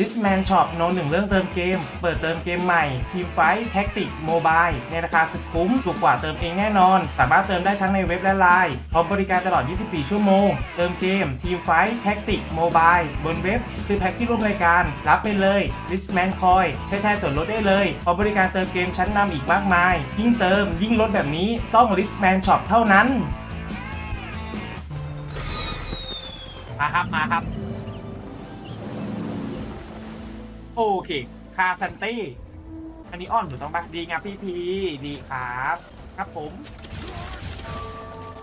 l i s t Man Shop โนหนึ่งเรื่องเติมเกม เปิดเติมเกมใหม่ ทีมไฟท์แท็กติกโมบายในราคาสุดคุ้ม ถูกกว่าเติมเองแน่นอน สามารถเติมได้ทั้งในเว็บและไลน์พร้อมบริการตลอด 24 ชั่วโมง เติมเกม ทีมไฟท์แท็กติกโมบายบนเว็บ ซื้อแพ็คที่ร่วมรายการ รับไปเลย l i s t Man Coin ใช้แทนส่วนลดได้เลยพร้อมบริการเติมเกมชั้นนำอีกมากมาย ยิ่งเติมยิ่งลดแบบนี้ต้อง l i s t Man Shop เท่านั้นมาครับมาครับ โอเคคาซันตี้อันนี้อ่อนถูกต้องปะดีงามพี่พีดีครับครับผม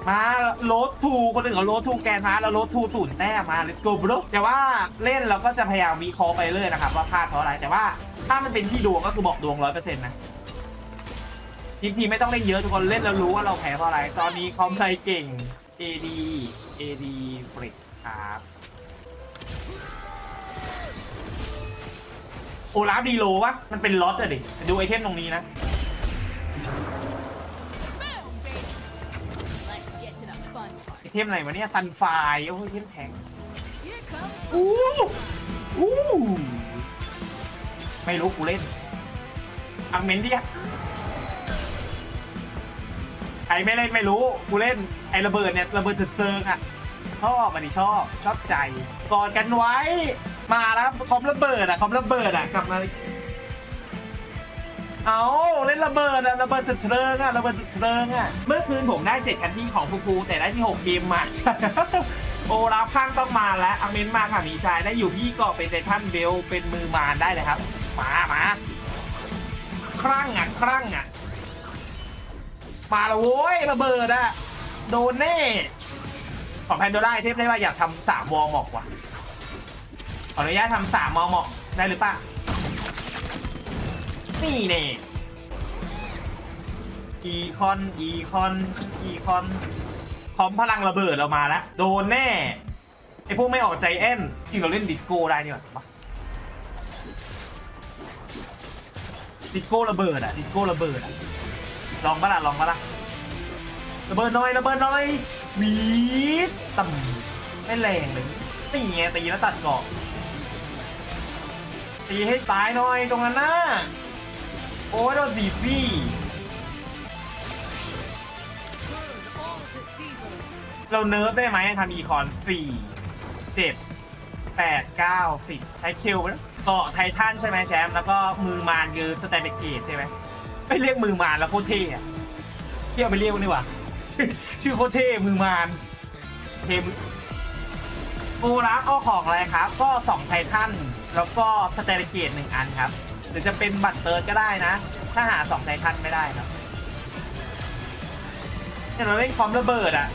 มาโรดทูคนอื่นเขาโรดทูแกนมาแล้วโรดทูศูนย์แต้มมา let's go bro แต่ว่าเล่นเราก็จะพยายามวิเคราะห์ไปเรื่อยนะครับว่าพลาดเพราะอะไรแต่ว่าถ้ามันเป็นที่ดวงก็คือบอกดวงร้อยเปอร์เซ็นต์นะทีมทีไม่ต้องเล่นเยอะทุกคนเล่นแล้วรู้ว่าเราแพ้เพราะอะไร ตอนนี้คอมไทยเก่ง AD AD ฟริกครับ โอลาฟดีโลวะมันเป็นล็อตอะดิดูไอเทมตรงนี้นะ Let's get to the fun ไอ part. เทมอะไรวะเนี่ยซันไฟโอ้ยไอเทมแทง Here comes อู้อู้ไม่รู้กูเล่นอังเมนที่ใครไม่เล่นไม่รู้ กูเล่นไอระเบิดเนี่ย ระเบิดเถิดเทิงอะชอบอันนี้ชอบ ชอบใจ กอดกันไว้ มาแล้วคอมระเบิดอะคอมระเบิดอะกลับมาเอาเล่นระเบิดอะระเบิดตึกเทิงอะระเบิดตึกเทิงอะเมื่อคืนผมได้เจ็ดคันที่ของฟูฟูแต่ได้ที่หกเกมมาโอลาฟข้งต้องมาแล้วอเมนมาค่ะมีชายได้อยู่พี่เกาะเป็นไททันเบลเป็นมือมารได้เลยครับ มามาครั่งอะครั่งอะมาแล้วโว้ยระเบิดอะโดนแน่ของแพนโดร่าเทพได้ว่าอยากทำสามวอลหมอกว่ะ ออนุญาตทำสามวอลหมอกได้หรือปล่านี่เน่อีคอน อีคอน อีคอน พร้อมพลังระเบิดเรามาแล้ว โดนแน่ ไอพวกไม่ออกใจแอนจริงเราเล่นดิสโก้ได้นี่หว่าดิสโก้ระเบิดอะดิสโก้ระเบิดอะลองปะล่ะ ลองปะล่ะ ระเบิดน้อย ระเบิดน้อยวีดต่ำไม่แรงเลยนี่ไงตีแล้วตัดเกาะ ตีให้ตายหน่อยตรงนั้นนะโอ้ยโดนสีฟี่เราเนิร์ฟได้ไหมทำอีคอนสี่เจ็ดแปดเก้าสิบไทคิวไปแล้วเกาะไททันใช่ไหมแชมป์แล้วก็มือมารคือสแตนเดเกตใช่ไหมไม่เรียกมือมารแล้วโคตรเท่อะที่เอาไปเรียกมันดีกว่าชื่อชื่อโคตรเท่มือมารเทมโอลาฟก็ของอะไรครับ ก็สองไททัน แล้วก็สแตนเดเกตหนึ่งอันครับ หรือจะเป็นบัตรเติร์ดก็ได้นะ ถ้าหาสองไททันไม่ได้ครับเนี่ยเราเล่นคอมระเบิดอะ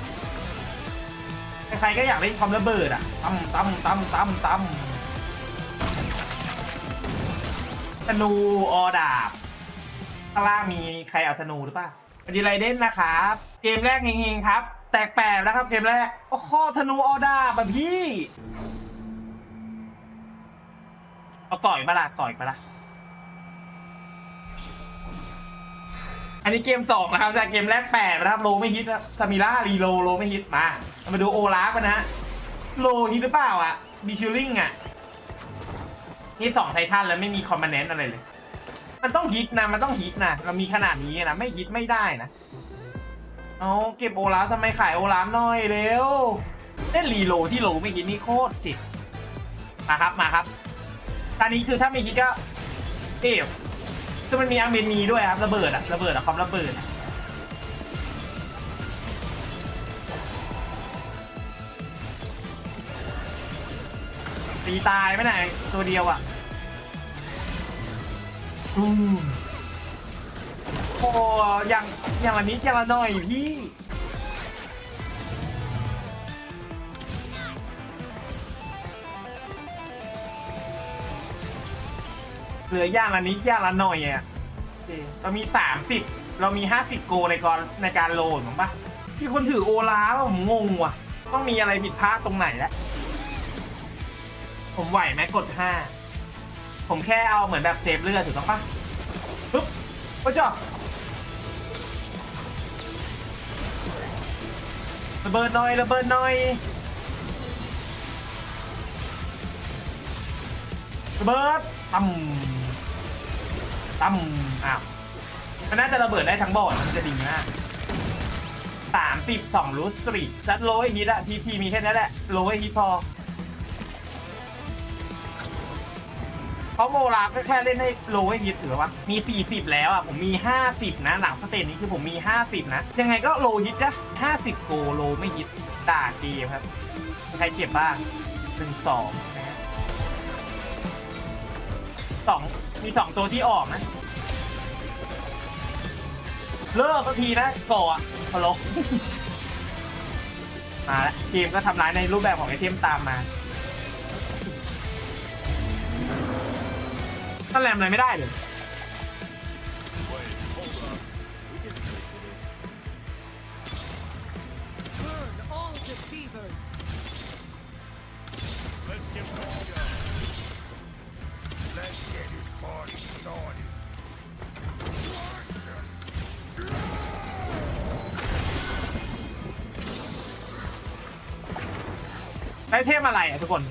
ใครๆก็อยากเล่นคอมระเบิดอะตั้มตั้มตั้มตั้มตั้มธนูออดาบข้างล่างมีใครเอาธนูหรือเปล่าสวัสดีไรเด่นนะครับ เกมแรกเฮงๆครับ แตกแปลกนะครับเกมแรก โอ้โหธนูออดาบแบบพี่ เอาต่อยมาละต่อยมาละอันนี้เกมสองนะครับจากเกมแรกแปดนะครับโลไม่ฮิตนะซามิล่ารีโลโลไม่ฮิตมาเรามาดูโอลาฟกันนะฮะโลฮิตหรือเปล่าอะดิชิลลิงอะนี่สองไททันแล้วไม่มีคอมมานแนนอะไรเลย มันต้องฮิตนะมันต้องฮิตนะเรามีขนาดนี้นะไม่ฮิตไม่ได้นะเอาเก็บโอลาฟทำไมขายโอลาฟหน่อยเร็วเล่นรีโลที่โลไม่ฮิตนี่โคตรจิตมาครับมาครับ ตอนนี้คือถ้าไม่ฮิตก็เอฟคือมันมีอาร์เมนีด้วยครับระเบิดอะระเบิดอะความระเบิดอะตีตายไหมไหนตัวเดียวอะอืมโอ้ย่างอย่างละนิดอย่างละหน่อยพี่ เหลืออย่างละนิดย่างละหน่อยอะโอเคเรามี30เรามี50โกในการในการโหลดถูกปะที่คนถือโอลาผมงงว่ะ ต้องมีอะไรผิดพลาดตรงไหนแล้วผมไหวไหมกด5ผมแค่เอาเหมือนแบบเซฟเลือดถูกต้องปะปึ๊บโอ้จ้าระเบิดหน่อยระเบิดหน่อยระเบิดตั้ม ตั้มอ้าวมันน่าจะระเบิดได้ทั้งบอร์ดมันจะดีมากสามสิบสองรูสตรีจัดโลให้ฮิตอะทีทีมีแค่นั้นแหละโลให้ฮิตพอเพราะโมลาก็แค่เล่นให้โลให้ฮิตถือว่ามี 40 แล้วอะผมมี 50 นะ หลังสเตจนี้คือผมมี 50 นะ ยังไงก็โลฮิตนะ50 โกโลไม่ฮิตด่าเกมครับใครเก็บบ้างหนึ่งสองนะฮะสอง มีสองตัวที่ออกนะ เลิกสักทีนะก่ออะพะโลมาแล้วเกมก็ทำร้ายในรูปแบบของไอเทมตามมาถ้าแรมอะไรไม่ได้เลย Burn ไอเทมอะไรอะทุกคน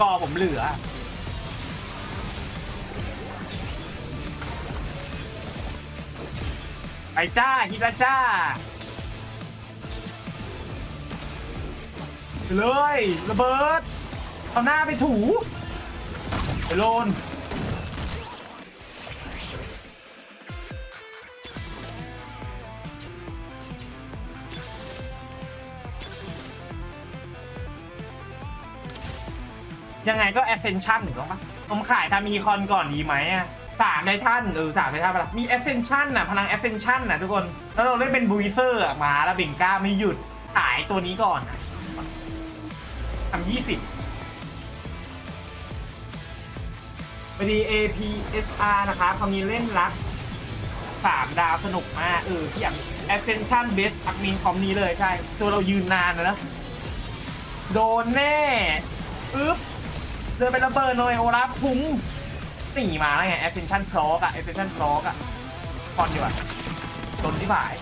ก็ผมเหลือ ไปจ้าฮิตาจ้าไปเลยระเบิดเอาหน้าไปถูไปโลนยังไงก็ Ascension ถูกต้องปะผมขายทำอีคอนก่อนดีไหมอะ สามในท่านเออสามในท่านปะล่ะมี Ascension น่ะพลัง Ascension น่ะทุกคน แล้วเราเล่นเป็นบูเซอร์มาแล้วเบ่งกล้าไม่หยุดขายตัวนี้ก่อนอะทำยี่สิบพอดี APSR นะครับคำนี้เล่นรักสามดาวสนุกมากเออที่อย่าง Ascension Best Admin คอมนี้เลยใช่ ตัวเรายืนนานนะนะโดนแน่อึ๊บเดินไประเบิดหน่อยโอลาฟพุง หนีมาแล้วไง Ascension Proc อะ Ascension Proc อะคอนดีกว่าโดนที่บ่าย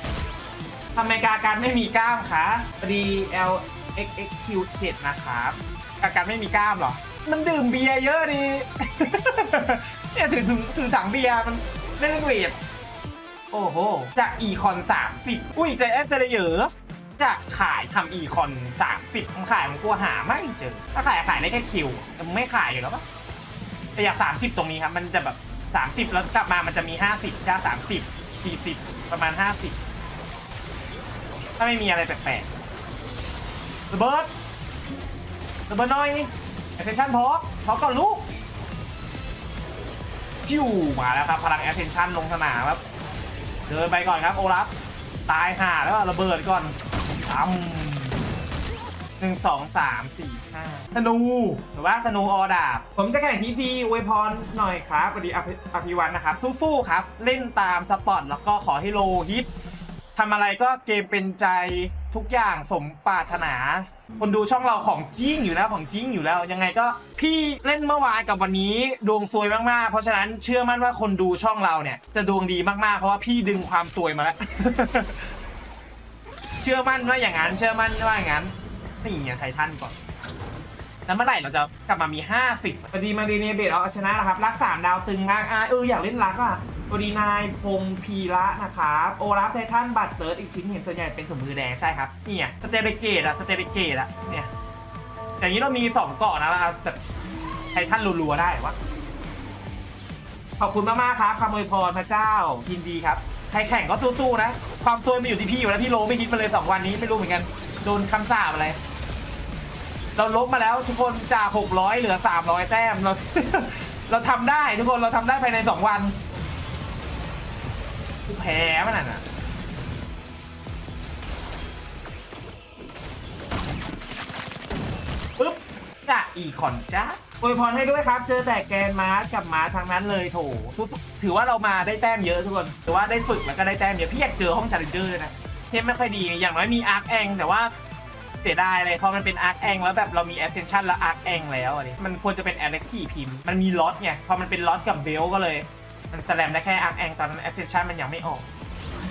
ทำไมกาการไม่มีกล้ามคะพอดี LXXQ7 นะครับ กาการไม่มีกล้ามหรอ มันดื่มเบียร์เยอะดีเนี่ยถือถือถือถังเบียร์มันเล่นเวทโอ้โห จากอีคอน30อุ้ยใจแอนเซเลเยอร์จะขายทำอีคอน30มันขายมันกลัวหาไม่เจอ ถ้าขายขายได้แค่คิว ไม่ขายอยู่แล้วปะ แต่อยาก30ตรงนี้ครับ มันจะแบบ30แล้วกลับมามันจะมี50จ้า30 40ประมาณ50ถ้าไม่มีอะไรแปลกๆระเบิดระเบิดหน่อย attention พอกพอกก่อนลูกจิ้วมาแล้วครับ พลัง attention ลงสนามครับ เดินไปก่อนครับ โอลัฟตายห่าแล้วระเบิดก่อนตั้ม หนึ่งสองสามสี่ห้าธนูหรือว่าธนูออดาบ ผมจะแข่งทีทีอวยพรหน่อยครับสวัสดีอภิอภิวัฒนนะครับ สู้ๆครับ เล่นตามสปอตแล้วก็ขอให้โลฮิตทำอะไรก็เกมเป็นใจทุกอย่างสมปรารถนา คนดูช่องเราของจริงอยู่แล้วของจริงอยู่แล้ว ยังไงก็พี่เล่นเมื่อวานกับวันนี้ดวงซวยมากๆ เพราะฉะนั้นเชื่อมั่นว่าคนดูช่องเราเนี่ย จะดวงดีมากๆ เพราะว่าพี่ดึงความซวยมาแล้ว เชื่อมั่นว่าอย่างนั้น เชื่อมั่นว่าอย่างนั้น นี่ไงไททันก่อน แล้วเมื่อไหร่เราจะกลับมามี50พอดีมาดีเนเบตเอาชนะนะครับ รักสามดาวตึงมากอะเอออยากเล่นรักอะพอดีนายพงพีระนะครับ โอรับไททันบัตเติร์ดอีกชิ้นเห็นส่วนใหญ่เป็นถุงมือแดงใช่ครับนี่ไงสเตเรเกตอะสเตเรเกตอะเนี่ยอย่างนี้เรามี2เกาะนะนะครับแบบไททันรัวๆได้วะขอบคุณมากๆครับคำอวยพรพระเจ้ายินดีครับใครแข่งก็สู้ๆนะ ความซวยมันอยู่ที่พี่อยู่แล้วพี่โลไม่คิดมาเลย2วันนี้ไม่รู้เหมือนกัน โดนคำสาปอะไร เราลบมาแล้วทุกคนจาก 600 เหลือ 300 แต้ม เรา เราทำได้ทุกคนเราทำได้ภายใน 2 วันคือแพ้มันน่ะปึ๊บจ้ะอีคอนจ้าอวยพรให้ด้วยครับ เจอแต่แกนมาร์กับมาร์ทางนั้นเลยโถถือว่าเรามาได้แต้มเยอะทุกคนถือว่าได้ฝึกแล้วก็ได้แต้มเยอะพี่อยากเจอห้องชาเลนเจอร์ด้วยนะเทมไม่ค่อยดี อย่างน้อยมีอาร์คแองแต่ว่า เสียดายเลยเพอมันเป็นอาร์คแองแล้วแบบเรามี Ascension แล้วอาร์คแองแล้วอันนี้มันควรจะเป็น a l e c t พิมพ์มันมีล็อตไงพอมันเป็นล็อตกับเบลก็เลย มันแสลมได้แค่อาร์คแองตอนนั้น Ascension มันยังไม่ออก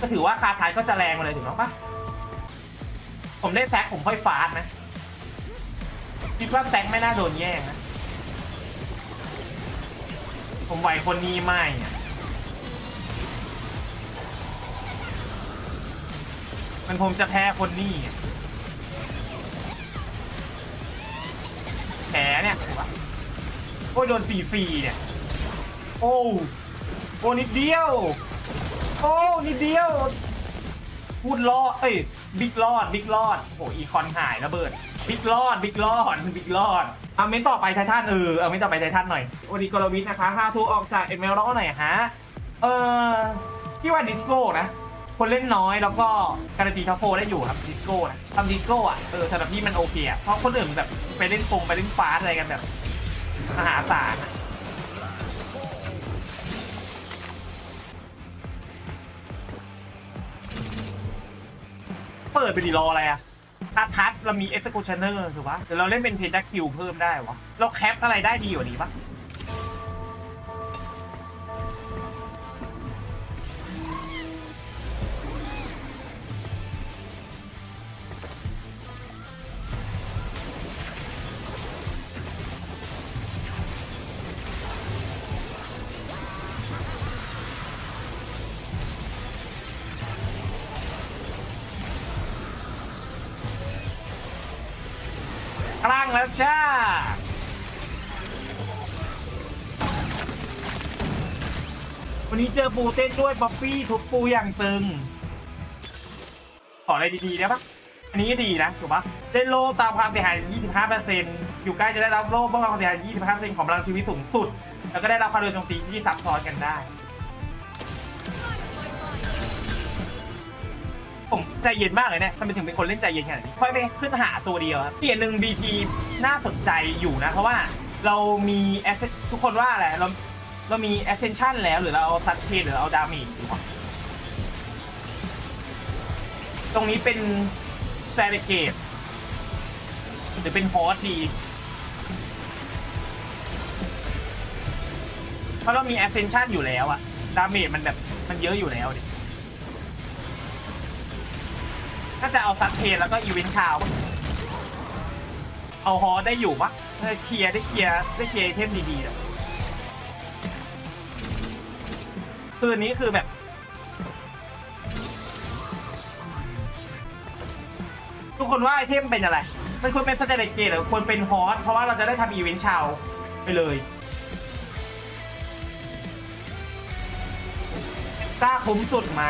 ก็ถือว่าคาทายก็จะแรงมาเลยถูกต้องปะผมได้แซกผมค่อยฟาดนะคิดว่าแซกไม่น่าโดนแย่งนะผมไหวคนนี้ไม่มันผมจะแพ้คนนี้อะ แผลเนี่ยโอ้ยโดนฟรีเนี่ย โอ้โอ้นิดเดียว โอ้นิดเดียว พูดรอดเอ้ยบิ๊กรอดบิ๊กรอดโอ้โหอีคอนหายระเบิดบิ๊กรอดบิ๊กรอดบิ๊กรอดเอาเมนต่อไปไททันเออเอาเมนต่อไปไททันหน่อยวันนี้กรวิทนะคะห้าทูออกจากเอเมลร้อหน่อยฮะเออพี่ว่าดิสโก้นะ คนเล่นน้อยแล้วก็การันตีท็อปโฟได้อยู่ครับดิสโก้นะทำดิสโก้อะเออสำหรับพี่มันโอเคอะเพราะคนอื่นแบบไปเล่นฟงไปเล่นฟาสอะไรกันแบบมหาศาลเปิดไปดิรออะไรอะทัดทัดเรามี executioner ถูกปะเดี๋ยวเราเล่นเป็นเพจคิวเพิ่มได้วะเราแคปอะไรได้ดีกว่านี้ปะ แล้วจ้าวันนี้เจอปูเต้นด้วยป๊อปปี้ทุบปูอย่างตึง ขออะไรดีๆได้ปะอันนี้ก็ดีนะถูกปะได้โล่ตามความเสียหาย 25%อยู่ใกล้จะได้รับโล่เพื่อความเสียหาย 25%ของพลังชีวิตสูงสุด แล้วก็ได้รับความโดนโจมตีที่ซับซ้อนกันได้ ผมใจเย็นมากเลยเนี่ยทำไมถึงเป็นคนเล่นใจเย็นขนาดนี้ค่อยไปขึ้นหาตัวเดียวครับเปลี่ยนหนึ่ง BT น่าสนใจอยู่นะ เพราะว่าเรามี asset ทุกคนว่าอะไรเราเรามี ascension แล้วหรือเราเอาซัดเทหรือเอาดาเมจดีกว่าตรงนี้เป็น s t r a t e g a t หรือเป็นฮอสดีเพราะเรามี ascension อยู่แล้วอะดาเมจมันแบบมันเยอะอยู่แล้วดิ ก็จะเอาซัดเทนแล้วก็อีเวนต์ชาวเอาฮอได้อยู่ปะได้เคลียร์ได้เคลียร์ได้เคลียร์ไอเทมดีๆอะคืนนี้คือแบบ ทุกคนว่าไอเทมเป็นอะไร มันควรเป็นสเตเลตเกตหรือควรเป็นฮอสเพราะว่าเราจะได้ทำอีเวนต์ชาวไปเลยกล้าคุ้มสุดไหม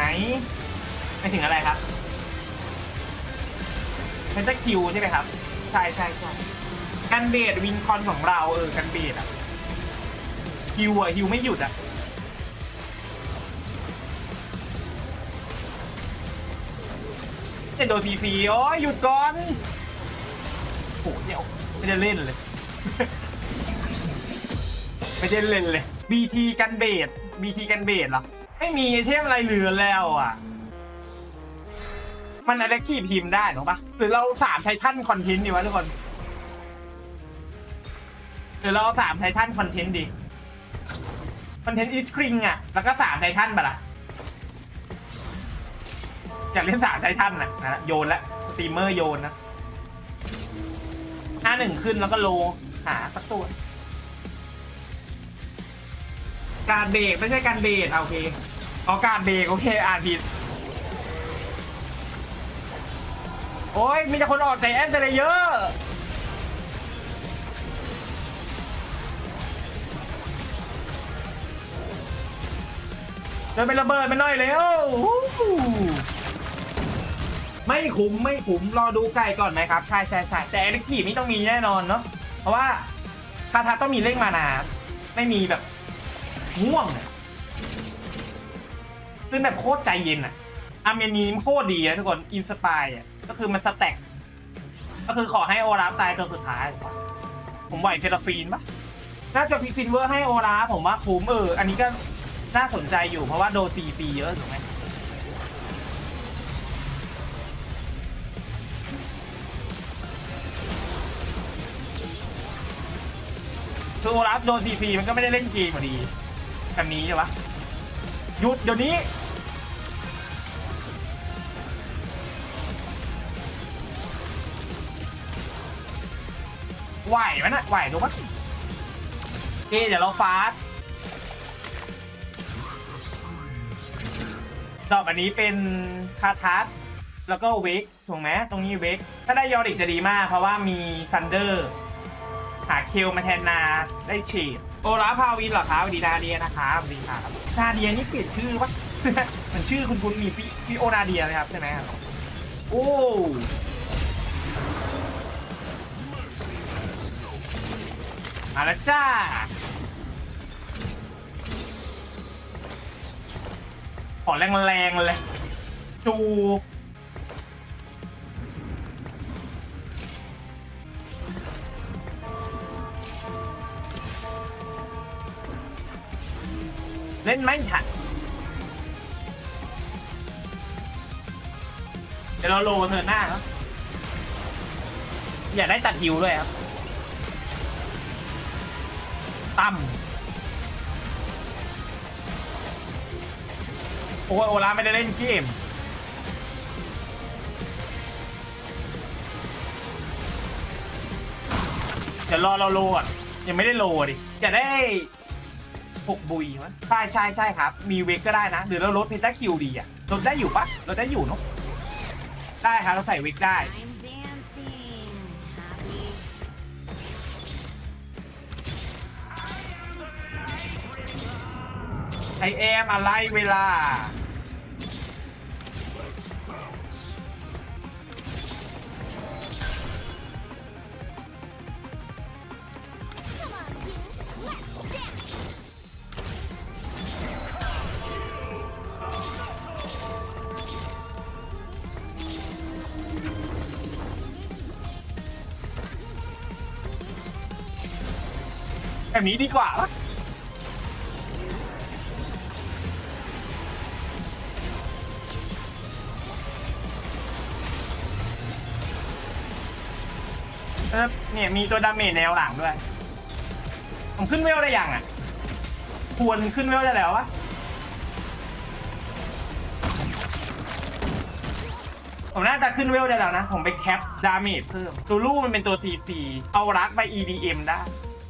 ไม่ถึงอะไรครับ เป็นตะคิวใช่ไหมครับ ใช่ใช่ใช่กันเบดวินคอนของเราเออกันเบดอะฮิวอะฮิวไม่หยุดอะเจ็ดโดนฟรีๆโอ้ยหยุดก่อนโหเนี่ยไม่ได้เล่นเลย ไม่ได้เล่นเลย BT กันเบด BT กันเบดเหรอ ไม่มีไอเทมอะไรเหลือแล้วอะ มันอะไรที่พิมพ์ได้หรอปะ หรือเราสามไททันคอนเทนต์ดีวะทุกคน หรือเราสามไททันคอนเทนต์ดี คอนเทนต์อีสคริงอะ แล้วก็สามไททันปะล่ะ อยากเล่นสามไททันน่ะนะโยนละสตรีมเมอร์โยนนะห้าหนึ่งขึ้นแล้วก็โลหาสักตัว การเบรกไม่ใช่การเบรกอะโอเคเอาการเบรกโอเคอ่านผิด โอ้ยมีแต่คนออกใจแอนแต่ละเยอะจะเดินระเบิดไปหน่อยเร็วไม่คุ้มไม่คุ้มรอดูไก่ก่อนไหมครับ ใช่ใช่ใช่แต่เอลิกทีนี่ต้องมีแน่นอนเนาะเพราะว่าคาทาต้องมีเลขมานาไม่มีแบบง่วงอะคือแบบโคตรใจเย็นอะอาเมนีโคตรดีอะทุกคนอินสปายอะ ก็คือมันสแต็กก็คือขอให้โอลาฟตายตัวสุดท้าย ผมไหวเซราฟีนปะน่าจะพิกซินเวอร์ให้โอลาฟผมว่าคุ้มเอออันนี้ก็น่าสนใจอยู่เพราะว่าโดนซีฟีเยอะถูกไหมคือโอลาฟโดนซีฟีมันก็ไม่ได้เล่นเกมพอดีแบบนี้ใช่ปะหยุดเดี๋ยวนี้ ไหวไหมนะไหวถูกปะเอะเดี๋ยวเราฟาสต์ดอกอันนี้เป็นคาทัสแล้วก็เวกถูกไหมตรงนี้เวกถ้าได้ยอริกจะดีมาก เพราะว่ามีซันเดอร์หาเคลมาแทนนาได้ฉีดโอลาฟาวินเหรอครับดีนาเดียนะครับดีครับนาเดียนี่เปลี่ยนชื่อปะมือนชื่อคุณคุณมีฟิฟิโอนาเดียนะครับใช่ไหมโอ้ มาแล้วจ้า ขอแรงๆเลย จูเล่นไม่ทันเดี๋ยวเราโลเธอหน้าครับ อยากได้ตัดฮิวด้วยครับ ตั้มโอ้โอลาไม่ได้เล่นเกมเดี๋ยวรอเราโหลอะยังไม่ได้โหลอะดิอยากได้หกบุยมั้ยใช่ใช่ใช่ครับ มีเวกก็ได้นะ หรือเราลดเพนตาคิวดีอะลดได้อยู่ปะลดได้อยู่เนาะได้ครับเราใส่เวกได้ ไอแอมอะไรเวลา แบบนี้ดีกว่าปะ เออเนี่ยมีตัวดาเมจแนวหลังด้วยผมขึ้นเวลได้ยังอะ ควรขึ้นเวลได้แล้ววะผมน่าจะขึ้นเวลได้แล้วนะ ผมไปแคปดาเมจเพิ่มตัวลูกมันเป็นตัว CC เอารักไป EDM ได้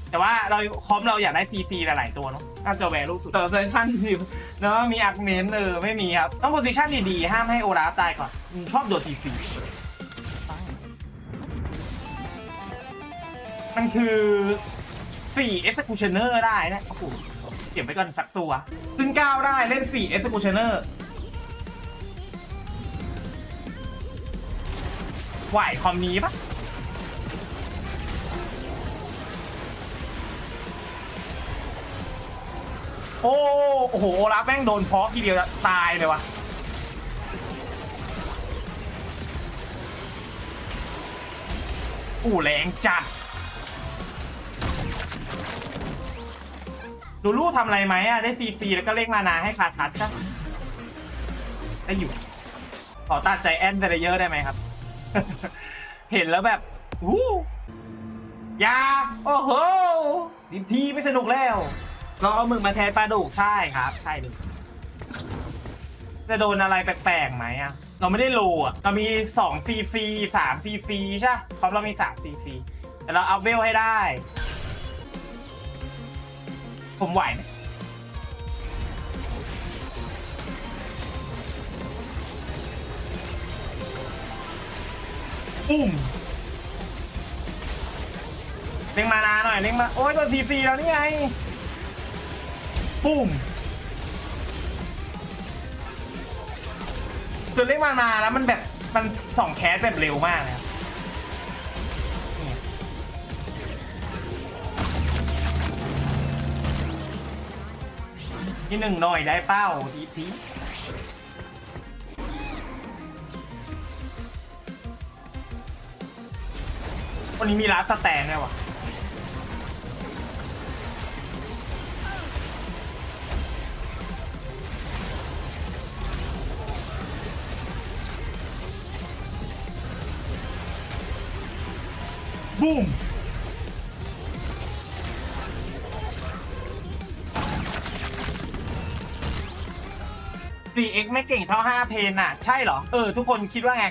แต่ว่าเราคอมเราอยากได้ CC หลาย ๆ ตัวเนาะน่าจะแวลูสุดต่อเซสชั่นอยู่แล้วมีอาร์คเมนเออไม่มีครับ ต้องโพซิชันดี ๆ ห้ามให้โอราฟตายก่อนอืมชอบโดน CC มันคือ4 executioner ได้นะโอ้โหเก็บไว้ก่อนสักตัวขึ้น9ได้เล่น4 executioner ไหวคอมนี้ปะโอ้โอ้โหโอลาฟแม่งโดนเพาะทีเดียวตายเลยวะอู้แรงจัด ดูลูกทำอะไรไหมอะ ได้ซีซีแล้วก็เลขมานาให้คาทัชจ้ะได้อยู่ ขอตัดใจแอนเดเยอร์ได้ไหมครับ เห็นแล้วแบบวู้ยาโอ้โหดิทีไม่สนุกแล้วลองเอามึงมาแทนปลาดุกใช่ครับ ใช่เลยจะโดนอะไรแปลกๆไหมอะ เราไม่ได้โลอะ เรามี2ซีซี3ซีซีใช่เพราะเรามี3ซีซีแต่เราอัพเวลให้ได้ ผมไหวไหมปุ้มเล่งมานาหน่อยเล่งมา โอ้ยตัวซีซีแล้วนี่ไง ปุ้มคือเล่งมานาแล้วมันแบบ มันสองแคสแบบเร็วมากเลยครับ ที่หนึ่งหน่อยได้เป้าทีทีวันนี้มีร้านสแตนด้วยวะบูม 4x ไม่เก่งเท่า5เพนอะ ใช่เหรอ เออ ทุกคนคิดว่าไง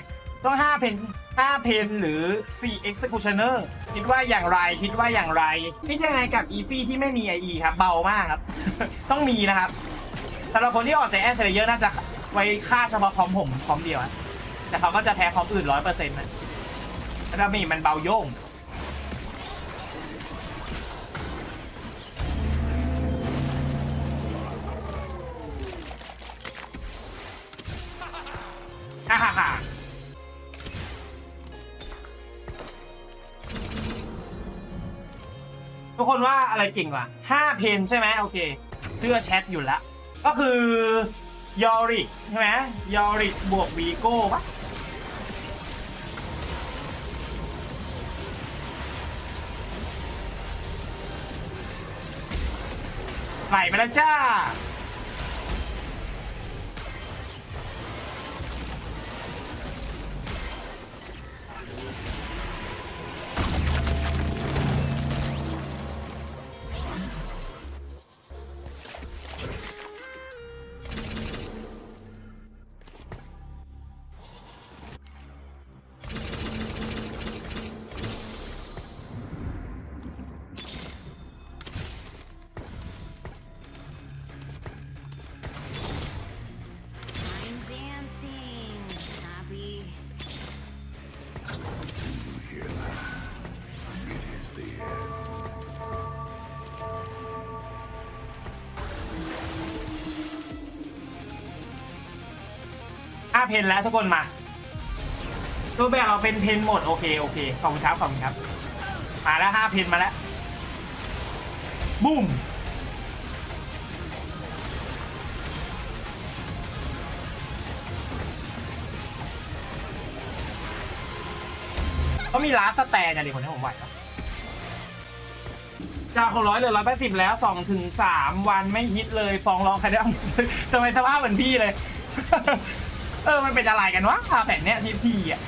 ต้อง5เพน5เพนหรือ 4 executioner คิดว่าอย่างไรคิดว่าอย่างไรคิดยังไงกับ easy ที่ไม่มี IE ครับ เบามากครับ ต้องมีนะครับสำหรับคนที่ออกใจแอนเซเลเยอร์น่าจะไว้ค่าเฉพาะคอมผมคอมเดียวแต่เขาก็จะแพ้คอมอื่นร้อยเปอร์เซ็นต์นะแล้วมีมันเบาโย่ง อะไรเก่งกว่า5เพนใช่ไหมโอเคเชื่อแชทอยู่แล้วก็คือยอริกใช่ไหมยอริกบวกวีโก้ปะไหลไปแล้วจ้า เพนแล้วทุกคนมาตัวแบบเราเป็นเพนหมดโอเคโอเคขอบคุณครับขอบคุณครับมาแล้วห้าเพนมาแล้วบูมเขามีร้านสแตนอะดิคนที่ผมไหวปะจากหกร้อยเหลือร้อยแปดสิบแล้วสองถึงสามวันไม่ฮิตเลยฟองร้องใครได้ทำไมสภาพเหมือนพี่เลย เออ มันเป็นอะไรกันวะพาแผ่นเนี้ยทีทีอะ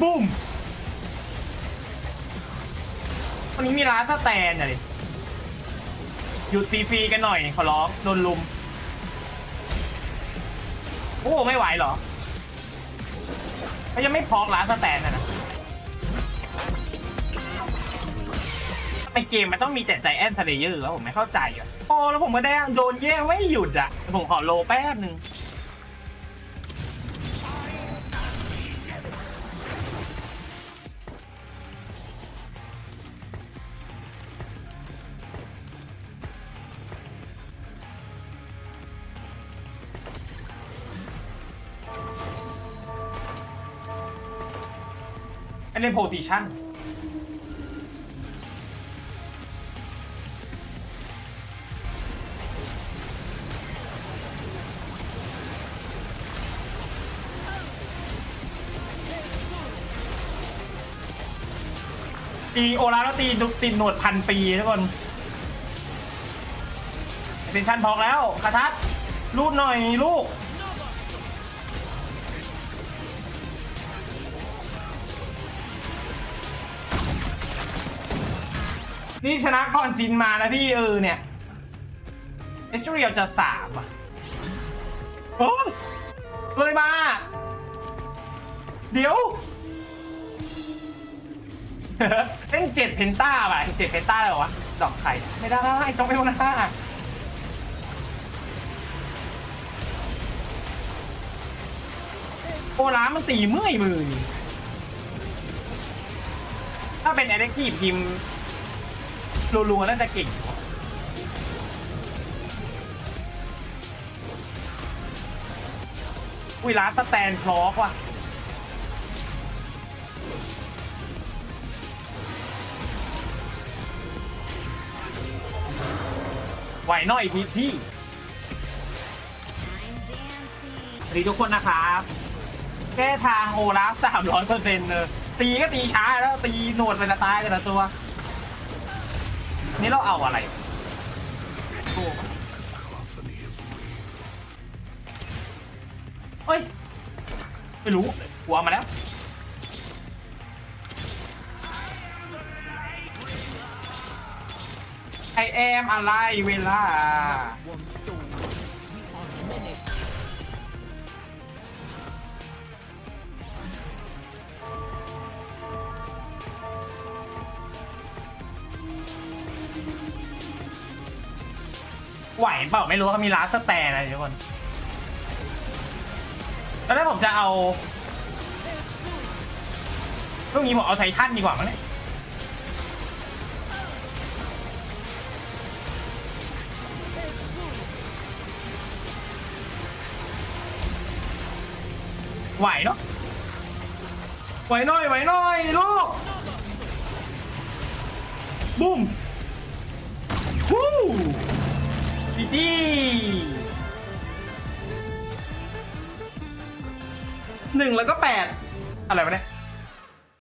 บูมวันนี้มีร้านสแตนอะดิหยุดซีฟีกันหน่อยขอร้องโดนลุม โอ้ ไม่ไหวเหรอเขายังไม่พอกร้านสแตนนะนะไมเกมมันต้องมีแต่ใจแอนสเลเยอร์วผมไม่เข้าใจอะโอ้แล้วผมก็ได้โดนแย่งไม่หยุดอะ ผมขอโลแป๊บนึง อันโพซิชันตีโอลาแล้วตีติดหนวดพันปีทุกคนเซนชันพอกแล้วคาทัดรูดหน่อยลูก นี่ชนะก่อนจินมานะพี่เออเนี่ยเอสเตอรียจะสามอะโอ้เลยมา เดี๋ยวเล่นเจ็ดเพนต้าป่ะเจ็ดเพนต้าเลยวะดอกไข่ไม่ได้ต้องไม่ลงหน้าโอล้ามันตีเมื่อยมือนี่ถ้าเป็น a อ d ด c t i v e ทีม รัวๆน่าจะเก่งว่าอุ้ยร้านสแตนคลอกว่ะไหวหน่อยพี่ที่สวัสดีทุกคนนะครับ แก้ทางโอลาสามร้อยเปอร์เซ็นต์เลยตีก็ตีช้าแล้วตีหนวดไปละตายแต่ละตัว นี่เราเอาอะไรโอ้เฮ้ย ไม่รู้หัวมาแล้วไอแอมอะไรเวลา ไหวเปล่าไม่รู้เขามีลาสแตนอะไรทุกคน แล้วถ้าผมจะเอาพวกนี้ผมเอาไททันดีกว่ามั้งเนี่ยไหวเนาะไหวหน่อยไหวหน่อยลูกบุ้ม จีหนึ่งแล้วก็แปดอะไรวะเนี่ย